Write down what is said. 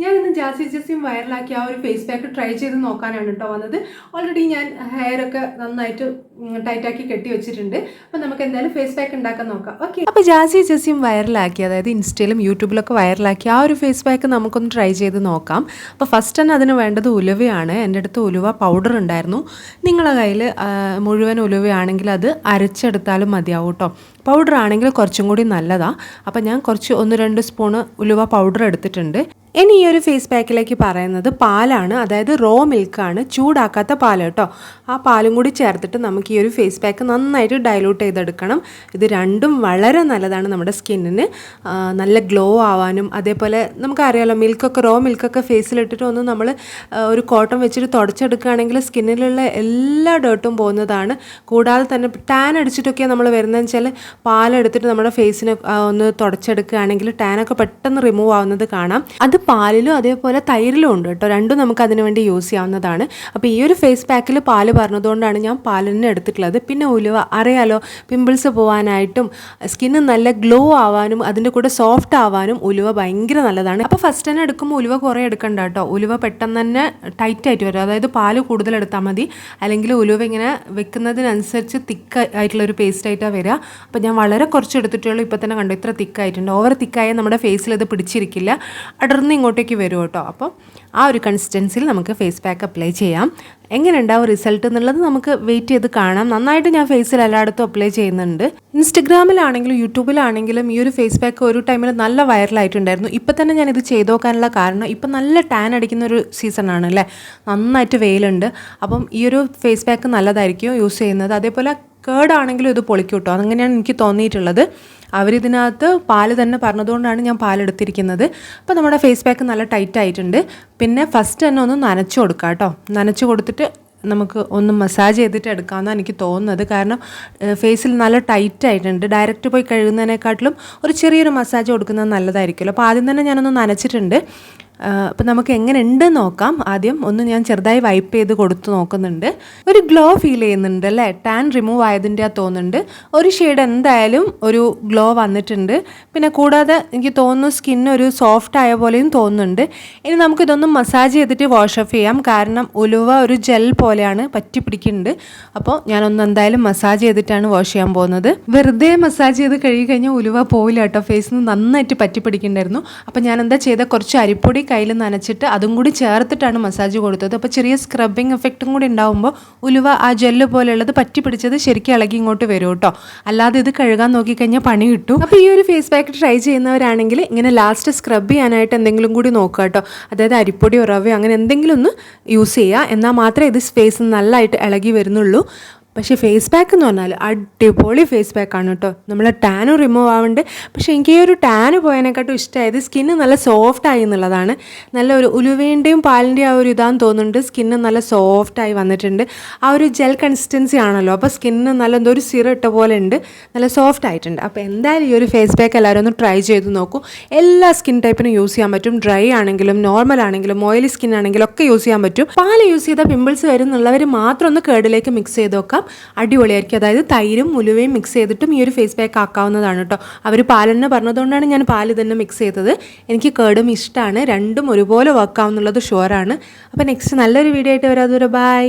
ഞാൻ ഇന്ന് ജാസി ജസിയും വൈറലാക്കി ആ ഒരു ഫേസ് പാക്ക് ട്രൈ ചെയ്ത് നോക്കാനാണ് കേട്ടോ വന്നത്. ഓൾറെഡി ഞാൻ ഹെയർ ഒക്കെ നന്നായിട്ട് ടൈറ്റാക്കി കെട്ടി വെച്ചിട്ടുണ്ട്. അപ്പോൾ നമുക്ക് എന്തായാലും ഫേസ് പാക്ക് ഉണ്ടാക്കാൻ നോക്കാം. ഓക്കെ അപ്പോൾ ജാസി ജസിയും വൈറലാക്കി അതായത് ഇൻസ്റ്റയിലും യൂട്യൂബിലൊക്കെ വൈറലാക്കി ആ ഒരു ഫേസ് പാക്ക് നമുക്കൊന്ന് ട്രൈ ചെയ്ത് നോക്കാം. അപ്പോൾ ഫസ്റ്റ് തന്നെ അതിന് വേണ്ടത് ഉലുവയാണ്. എന്റെ അടുത്ത് ഉലുവ പൗഡർ ഉണ്ടായിരുന്നു. നിങ്ങളുടെ കയ്യിൽ മുഴുവൻ ഉലുവയാണെങ്കിൽ അത് അരച്ചെടുത്താലും മതിയാവും കേട്ടോ പൗഡർ ആണെങ്കിൽ കുറച്ചും കൂടി നല്ലതാണ് അപ്പോൾ ഞാൻ കുറച്ച് ഒന്ന് രണ്ട് സ്പൂണ് ഉലുവ പൗഡർ എടുത്തിട്ടുണ്ട്. ഇനി ഈ ഒരു ഫേസ് പാക്കിലേക്ക് പറയുന്നത് പാലാണ് അതായത് റോ മിൽക്കാണ് ചൂടാക്കാത്ത പാൽ കേട്ടോ. ആ പാലും കൂടി ചേർത്തിട്ട് നമുക്ക് ഈ ഒരു ഫേസ് പാക്ക് നന്നായിട്ട് ഡൈലൂട്ട് ചെയ്തെടുക്കണം. ഇത് രണ്ടും വളരെ നല്ലതാണ് നമ്മുടെ സ്കിന്നിന്. നല്ല ഗ്ലോ ആവാനും അതേപോലെ നമുക്കറിയാലോ മിൽക്കൊക്കെ റോ മിൽക്കൊക്കെ ഫേസിലിട്ടിട്ട് ഒന്ന് നമ്മൾ ഒരു കോട്ടൺ വെച്ചിട്ട് തുടച്ചെടുക്കുകയാണെങ്കിൽ സ്കിന്നിലുള്ള എല്ലാ ഡേർട്ടും പോകുന്നതാണ്. കൂടാതെ തന്നെ ടാൻ അടിച്ചിട്ടൊക്കെ നമ്മൾ വരുന്നതെന്ന് വെച്ചാൽ പാലെടുത്തിട്ട് നമ്മുടെ ഫേസിനെ ഒന്ന് തുടച്ചെടുക്കുകയാണെങ്കിൽ ടാനൊക്കെ പെട്ടെന്ന് റിമൂവ് ആവുന്നത് കാണാം. അത് പാലിലും അതേപോലെ തൈരിലും ഉണ്ട് കേട്ടോ. രണ്ടും നമുക്ക് അതിന് വേണ്ടി യൂസ് ചെയ്യാവുന്നതാണ്. അപ്പോൾ ഈ ഒരു ഫേസ് പാക്കിൽ പാൽ പറഞ്ഞതുകൊണ്ടാണ് ഞാൻ പാലിനെ എടുത്തിട്ടുള്ളത്. പിന്നെ ഉലുവ അറിയാലോ പിമ്പിൾസ് പോകാനായിട്ടും സ്കിന്ന് നല്ല ഗ്ലോ ആവാനും അതിന്റെ കൂടെ സോഫ്റ്റ് ആവാനും ഉലുവ ഭയങ്കര നല്ലതാണ്. അപ്പോൾ ഫസ്റ്റ് തന്നെ എടുക്കുമ്പോൾ ഉലുവ കുറേ എടുക്കണ്ട കേട്ടോ. ഉലുവ പെട്ടെന്ന് തന്നെ ടൈറ്റ് ആയിട്ട് വരും. അതായത് പാൽ കൂടുതൽ എടുത്താൽ മതി. അല്ലെങ്കിൽ ഉലുവ ഇങ്ങനെ വെക്കുന്നതിനനുസരിച്ച് തിക്ക് ആയിട്ടുള്ള ഒരു പേസ്റ്റ് ആയിട്ടാണ് വരിക അപ്പോൾ ഞാൻ വളരെ കുറച്ച് എടുത്തിട്ടുള്ളൂ ഇപ്പോൾ തന്നെ കണ്ടു ഇത്ര തിക്കായിട്ടുണ്ട് ഓവർ തിക്കായാൽ നമ്മുടെ ഫേസിൽ അത് പിടിച്ചിരിക്കില്ല. അടർന്ന് ഇങ്ങോട്ടേക്ക് വരും കേട്ടോ. അപ്പോൾ ആ ഒരു കൺസിസ്റ്റൻസിയിൽ നമുക്ക് ഫേസ് പാക്ക് അപ്ലൈ ചെയ്യാം. എങ്ങനെ ഉണ്ടാവും റിസൾട്ട് എന്നുള്ളത് നമുക്ക് വെയിറ്റ് ചെയ്ത് കാണാം. നന്നായിട്ട് ഞാൻ ഫേസിൽ എല്ലായിടത്തും അപ്ലൈ ചെയ്യുന്നുണ്ട്. ഇൻസ്റ്റഗ്രാമിലാണെങ്കിലും യൂട്യൂബിലാണെങ്കിലും ഈ ഒരു ഫേസ് പാക്ക് ഒരു ടൈമിൽ നല്ല വൈറലായിട്ടുണ്ടായിരുന്നു ഇപ്പം തന്നെ ഞാൻ ഇത് ചെയ്തു നോക്കാനുള്ള കാരണം ഇപ്പം നല്ല ടാൻ അടിക്കുന്ന ഒരു സീസണാണ് അല്ലേ നന്നായിട്ട് വെയിലുണ്ട്. അപ്പം ഈ ഒരു ഫേസ് പാക്ക് നല്ലതായിരിക്കും യൂസ് ചെയ്യുന്നത്. അതേപോലെ കേടാണെങ്കിലും ഇത് പൊളിക്കും കേട്ടോ അങ്ങനെയാണ് എനിക്ക് തോന്നിയിട്ടുള്ളത്. അവരിതിനകത്ത് പാൽ തന്നെ പറഞ്ഞതുകൊണ്ടാണ് ഞാൻ പാലെടുത്തിരിക്കുന്നത്. അപ്പോൾ നമ്മുടെ ഫേസ് പാക്ക് നല്ല ടൈറ്റ് ആയിട്ടുണ്ട്. പിന്നെ ഫസ്റ്റ് തന്നെ ഒന്ന് നനച്ചു കൊടുക്കാം കേട്ടോ നനച്ചു കൊടുത്തിട്ട് നമുക്ക് ഒന്ന് മസാജ് ചെയ്തിട്ട് എടുക്കാമെന്നാണ് എനിക്ക് തോന്നുന്നത്. കാരണം ഫേസിൽ നല്ല ടൈറ്റ് ആയിട്ടുണ്ട്. ഡയറക്റ്റ് പോയി കഴുകുന്നതിനെക്കാട്ടിലും ഒരു ചെറിയൊരു മസാജ് കൊടുക്കുന്നത് നല്ലതായിരിക്കുമല്ലോ. അപ്പോൾ ആദ്യം തന്നെ ഞാനൊന്ന് നനച്ചിട്ടുണ്ട്. അപ്പോൾ നമുക്ക് എങ്ങനെ ഉണ്ട് നോക്കാം. ആദ്യം ഒന്ന് ഞാൻ ചെറുതായി വൈപ്പ് ചെയ്ത് കൊടുത്ത് നോക്കുന്നുണ്ട്. ഒരു ഗ്ലോ ഫീൽ ചെയ്യുന്നുണ്ട് അല്ലേ? ടാൻ റിമൂവ് ആയതിന്റെ ആ തോന്നുന്നുണ്ട്. ഒരു ഷെയ്ഡ് എന്തായാലും ഒരു ഗ്ലോ വന്നിട്ടുണ്ട്. പിന്നെ കൂടാതെ എനിക്ക് തോന്നുന്നു സ്കിൻ ഒരു സോഫ്റ്റ് ആയ പോലെയും തോന്നുന്നുണ്ട്. ഇനി നമുക്കിതൊന്ന് മസാജ് ചെയ്തിട്ട് വാഷ് ഓഫ് ചെയ്യാം. കാരണം ഉലുവ ഒരു ജെൽ പോലെയാണ് പറ്റി പിടിക്കുന്നുണ്ട് അപ്പോൾ ഞാനൊന്ന് എന്തായാലും മസാജ് ചെയ്തിട്ടാണ് വാഷ് ചെയ്യാൻ പോകുന്നത്. വെറുതെ മസാജ് ചെയ്ത് കഴുകി കഴിഞ്ഞാൽ ഉലുവ പോവില്ല കേട്ടോ. ഫേസിൽ നിന്ന് നന്നായിട്ട് പറ്റി പിടിക്കുന്നുണ്ടായിരുന്നു അപ്പോൾ ഞാൻ എന്താ ചെയ്ത? കുറച്ച് അരിപ്പൊടി കയ്യിൽ നനച്ചിട്ട് അതും കൂടി ചേർത്തിട്ടാണ് മസാജ് കൊടുത്തത്. അപ്പോൾ ചെറിയ സ്ക്രബിങ് എഫക്റ്റും കൂടി ഉണ്ടാകുമ്പോൾ ഉലുവ ആ ജെല്ല് പോലെയുള്ളത് പറ്റി പിടിച്ചത് ശരിക്കും ഇളകി ഇങ്ങോട്ട് വരും കേട്ടോ. അല്ലാതെ ഇത് കഴുകാൻ നോക്കിക്കഴിഞ്ഞാൽ പണി കിട്ടും. അപ്പോൾ ഈ ഒരു ഫേസ് പാക്ക് ട്രൈ ചെയ്യുന്നവരാണെങ്കിൽ ഇങ്ങനെ ലാസ്റ്റ് സ്ക്രബ് ചെയ്യാനായിട്ട് എന്തെങ്കിലും കൂടി നോക്കുക കേട്ടോ. അതായത് അരിപ്പൊടി റവയോ അങ്ങനെ എന്തെങ്കിലും ഒന്ന് യൂസ് ചെയ്യുക. എന്നാൽ മാത്രമേ ഇത് ഫേസ് നല്ലതായിട്ട് ഇളകി വരുന്നുള്ളൂ. പക്ഷേ ഫേസ് പാക്ക് എന്ന് പറഞ്ഞാൽ അടിപൊളി ഫേസ് പാക്കാണ് കേട്ടോ. നമ്മൾ ടാനും റിമൂവ് ആവുന്നുണ്ട് പക്ഷേ എനിക്ക് ഈ ഒരു ടാന് പോയതിനെക്കാട്ടും ഇഷ്ടമായത് സ്കിന്ന് നല്ല സോഫ്റ്റ് ആയി എന്നുള്ളതാണ്. നല്ല ഒരു ഉലുവേന്റെയും പാലിന്റെയും ആ ഒരു ഇതാന്ന് തോന്നുന്നുണ്ട്. സ്കിന്ന് നല്ല സോഫ്റ്റ് ആയി വന്നിട്ടുണ്ട്. ആ ഒരു ജെൽ കൺസിസ്റ്റൻസി ആണല്ലോ. അപ്പോൾ സ്കിന്ന് നല്ല എന്തോ ഒരു സിറ ഇട്ട പോലെ ഉണ്ട്. നല്ല സോഫ്റ്റ് ആയിട്ടുണ്ട്. അപ്പോൾ എന്തായാലും ഈ ഒരു ഫേസ് പാക്ക് എല്ലാവരും ഒന്ന് ട്രൈ ചെയ്ത് നോക്കൂ. എല്ലാ സ്കിൻ ടൈപ്പിനും യൂസ് ചെയ്യാൻ പറ്റും. ഡ്രൈ ആണെങ്കിലും നോർമൽ ആണെങ്കിലും ഓയിലി സ്കിൻ ആണെങ്കിലും ഒക്കെ യൂസ് ചെയ്യാൻ പറ്റും. പാൽ യൂസ് ചെയ്താൽ പിമ്പിൾസ് വരുന്നുള്ളവർ മാത്രം ഒന്ന് കേടിലേക്ക് മിക്സ് ചെയ്ത് നോക്കാം അടിപൊളിയായിരിക്കും. അതായത് തൈരും ഉലുവയും മിക്സ് ചെയ്തിട്ടും ഈ ഒരു ഫേസ് പാക്ക് ആക്കാവുന്നതാണ് കേട്ടോ. അവർ പാലെന്നെ പറഞ്ഞതുകൊണ്ടാണ് ഞാൻ പാൽ തന്നെ മിക്സ് ചെയ്തത്. എനിക്ക് കേടും ഇഷ്ടമാണ് രണ്ടും ഒരുപോലെ വർക്കാവുന്നുള്ളത് ഷുവറാണ് അപ്പോൾ നെക്സ്റ്റ് നല്ലൊരു വീഡിയോ ആയിട്ട് വരാം. അതുവരെ ബൈ